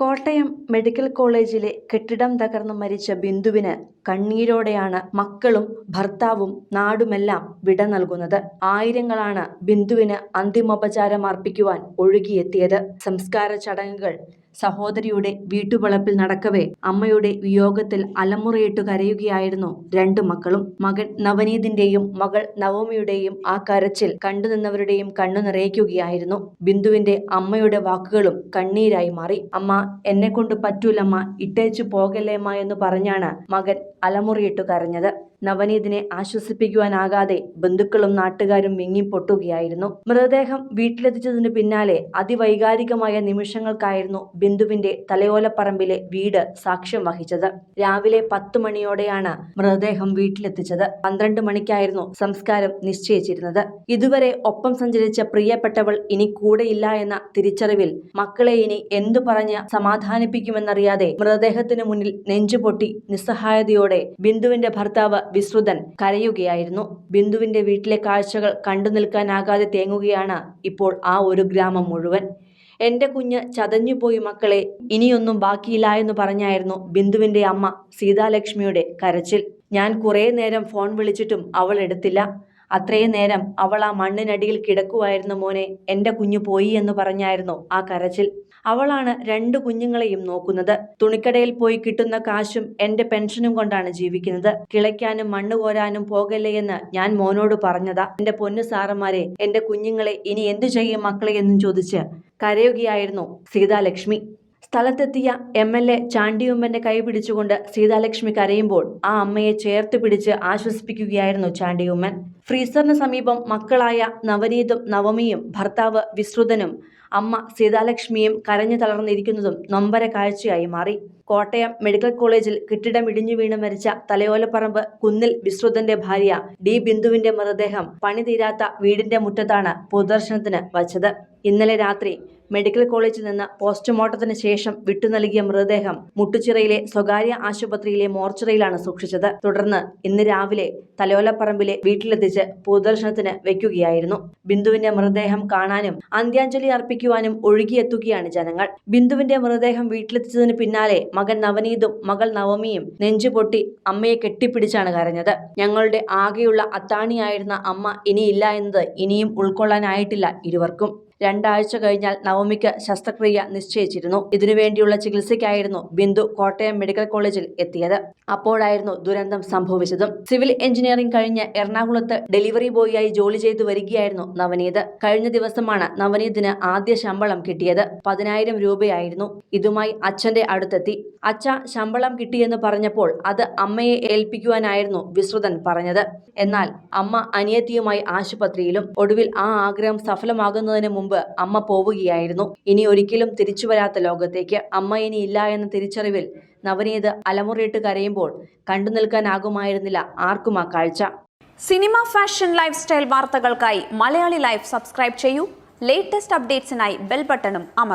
Kottayam medical കോളേജിലെ കെട്ടിടം തകർന്ന് മരിച്ച ബിന്ദുവിന് കണ്ണീരോടെയാണ് മക്കളും ഭർത്താവും നാടുമെല്ലാം വിട നൽകുന്നത്. ആയിരങ്ങളാണ് ബിന്ദുവിന് അന്തിമോപചാരം അർപ്പിക്കുവാൻ ഒഴുകിയെത്തിയത്. സംസ്കാര ചടങ്ങുകൾ സഹോദരിയുടെ വീട്ടുവളപ്പിൽ നടക്കവേ അമ്മയുടെ വിയോഗത്തിൽ അലമുറയിട്ട് കരയുകയായിരുന്നു രണ്ടു മക്കളും. മകൻ നവനീതിന്റെയും മകൾ നവമിയുടെയും ആ കരച്ചിൽ കണ്ടുനിന്നവരുടെയും കണ്ണു നിറയ്ക്കുകയായിരുന്നു. ബിന്ദുവിന്റെ അമ്മയുടെ വാക്കുകളും കണ്ണീരായി മാറി. അമ്മ എന്നെ കൊണ്ട് പറ്റൂലമ്മ ഇട്ടേച്ചു പോകല്ലേമ്മ എന്ന് പറഞ്ഞാണ് മകൻ അലമുറയിട്ട് കരഞ്ഞത്. നവനീതിനെ ആശ്വസിപ്പിക്കുവാനാകാതെ ബന്ധുക്കളും നാട്ടുകാരും വിങ്ങിപ്പൊട്ടുകയായിരുന്നു മൃതദേഹം വീട്ടിലെത്തിച്ചതിന് പിന്നാലെ അതിവൈകാരികമായ നിമിഷങ്ങൾക്കായിരുന്നു ബിന്ദുവിന്റെ തലയോലപ്പറമ്പിലെ വീട് സാക്ഷ്യം വഹിച്ചത്. രാവിലെ പത്ത് മണിയോടെയാണ് മൃതദേഹം വീട്ടിലെത്തിച്ചത്. പന്ത്രണ്ട് മണിക്കായിരുന്നു സംസ്കാരം നിശ്ചയിച്ചിരുന്നത്. ഇതുവരെ ഒപ്പം സഞ്ചരിച്ച പ്രിയപ്പെട്ടവൾ ഇനി കൂടെയില്ല എന്ന തിരിച്ചറിവിൽ മക്കളെ ഇനി എന്തു പറഞ്ഞ് സമാധാനിപ്പിക്കുമെന്നറിയാതെ മൃതദേഹത്തിനു മുന്നിൽ നെഞ്ചുപൊട്ടി നിസ്സഹായതയോടെ ബിന്ദുവിന്റെ ഭർത്താവ് വിശ്രുതൻ കരയുകയായിരുന്നു. ബിന്ദുവിന്റെ വീട്ടിലെ കാഴ്ചകൾ കണ്ടു നിൽക്കാനാകാതെ തേങ്ങുകയാണ് ഇപ്പോൾ ആ ഒരു ഗ്രാമം മുഴുവൻ. എന്റെ കുഞ്ഞ് ചതഞ്ഞുപോയി മക്കളെ ഇനിയൊന്നും ബാക്കിയില്ല എന്ന് പറഞ്ഞായിരുന്നു ബിന്ദുവിന്റെ അമ്മ സീതാലക്ഷ്മിയുടെ കരച്ചിൽ. ഞാൻ കുറേ നേരം ഫോൺ വിളിച്ചിട്ടും അവൾ എടുത്തില്ല. അത്രയും നേരം അവൾ ആ മണ്ണിനടിയിൽ കിടക്കുമായിരുന്നു മോനെ. എന്റെ കുഞ്ഞു പോയി എന്ന് പറഞ്ഞായിരുന്നു ആ കരച്ചിൽ. അവളാണ് രണ്ട് കുഞ്ഞുങ്ങളെയും നോക്കുന്നത്. തുണിക്കടയിൽ പോയി കിട്ടുന്ന കാശും എന്റെ പെൻഷനും കൊണ്ടാണ് ജീവിക്കുന്നത്. കിളയ്ക്കാനും മണ്ണ് കോരാനും പോകല്ലേ എന്ന് ഞാൻ മോനോട് പറഞ്ഞതാ. എന്റെ പൊന്നു സാറന്മാരെ എന്റെ കുഞ്ഞുങ്ങളെ ഇനി എന്തു ചെയ്യും മക്കളെ എന്നും ചോദിച്ച് കരയുകയായിരുന്നു സീതാലക്ഷ്മി. സ്ഥലത്തെത്തിയ എം എൽ എ ചാണ്ടിയുമ്മന്റെ കൈ പിടിച്ചുകൊണ്ട് സീതാലക്ഷ്മി കരയുമ്പോൾ ആ അമ്മയെ ചേർത്ത് പിടിച്ച് ആശ്വസിപ്പിക്കുകയായിരുന്നു ചാണ്ടിയുമ്മൻ. ഫ്രീസറിന് സമീപം മക്കളായ നവനീതും നവമിയും ഭർത്താവ് വിശ്രുതനും അമ്മ സീതാലക്ഷ്മിയും കരഞ്ഞു തളർന്നിരിക്കുന്നതും നൊമ്പര കാഴ്ചയായി മാറി. കോട്ടയം മെഡിക്കൽ കോളേജിൽ കെട്ടിടം ഇടിഞ്ഞു വീണ് മരിച്ച തലയോലപ്പറമ്പ് കുന്നിൽ വിശ്രുതന്റെ ഭാര്യ ഡി ബിന്ദുവിന്റെ മൃതദേഹം പണി തീരാത്ത വീടിന്റെ മുറ്റത്താണ് പൊതുദർശനത്തിന് വച്ചത്. ഇന്നലെ രാത്രി മെഡിക്കൽ കോളേജിൽ നിന്ന് പോസ്റ്റ്മോർട്ടത്തിന് ശേഷം വിട്ടു നൽകിയ മൃതദേഹം മുട്ടുചിറയിലെ സ്വകാര്യ ആശുപത്രിയിലെ മോർച്ചറിയിലാണ് സൂക്ഷിച്ചത്. തുടർന്ന് ഇന്ന് രാവിലെ തലോലപ്പറമ്പിലെ വീട്ടിലെത്തിച്ച് പൊതുദർശനത്തിന് വെക്കുകയായിരുന്നു ബിന്ദുവിന്റെ മൃതദേഹം കാണാനും അന്ത്യാഞ്ജലി അർപ്പിക്കുവാനും ഒഴുകിയെത്തുകയാണ് ജനങ്ങൾ. ബിന്ദുവിന്റെ മൃതദേഹം വീട്ടിലെത്തിച്ചതിന് പിന്നാലെ മകൻ നവനീതും മകൾ നവമിയും നെഞ്ചുപൊട്ടി അമ്മയെ കെട്ടിപ്പിടിച്ചാണ് കരഞ്ഞത്. ഞങ്ങളുടെ ആകെയുള്ള അത്താണിയായിരുന്ന അമ്മ ഇനിയില്ല എന്നത് ഇനിയും ഉൾക്കൊള്ളാനായിട്ടില്ല ഇരുവർക്കും. രണ്ടാഴ്ച കഴിഞ്ഞാൽ നവമിക്ക് ശസ്ത്രക്രിയ നിശ്ചയിച്ചിരുന്നു. ഇതിനുവേണ്ടിയുള്ള ചികിത്സയ്ക്കായിരുന്നു ബിന്ദു കോട്ടയം മെഡിക്കൽ കോളേജിൽ എത്തിയത്. അപ്പോഴായിരുന്നു ദുരന്തം സംഭവിച്ചതും. സിവിൽ എഞ്ചിനീയറിംഗ് കഴിഞ്ഞ് എറണാകുളത്ത് ഡെലിവറി ബോയിയായി ജോലി ചെയ്തു വരികയായിരുന്നു നവനീത്. കഴിഞ്ഞ ദിവസമാണ് നവനീതിന് ആദ്യ ശമ്പളം കിട്ടിയത്. പതിനായിരം രൂപയായിരുന്നു. ഇതുമായി അച്ഛന്റെ അടുത്തെത്തി. അച്ഛ ശമ്പളം കിട്ടിയെന്ന് പറഞ്ഞപ്പോൾ അത് അമ്മയെ ഏൽപ്പിക്കുവാനായിരുന്നു വിശ്രുതൻ പറഞ്ഞത്. എന്നാൽ അമ്മ അനിയത്തിയുമായി ആശുപത്രിയിലും ഒടുവിൽ ആ ആഗ്രഹം സഫലമാകുന്നതിന് മുമ്പ് അമ്മ പോവുകയായിരുന്നു. ഇനി ഒരിക്കലും തിരിച്ചു വരാത്ത ലോകത്തേക്ക് അമ്മ ഇനി ഇല്ല എന്ന തിരിച്ചറിവിൽ നവനീത് അലമുറയിട്ട് കരയുമ്പോൾ കണ്ടു നിൽക്കാനാകുമായിരുന്നില്ല ആർക്കും ആ കാഴ്ച. സിനിമ ഫാഷൻ ലൈഫ് സ്റ്റൈൽ വാർത്തകൾക്കായി മലയാളി ലൈഫ് സബ്സ്ക്രൈബ് ചെയ്യൂ. ലേറ്റസ്റ്റ് അപ്ഡേറ്റ്സിനായി ബെൽ ബട്ടണും അമർ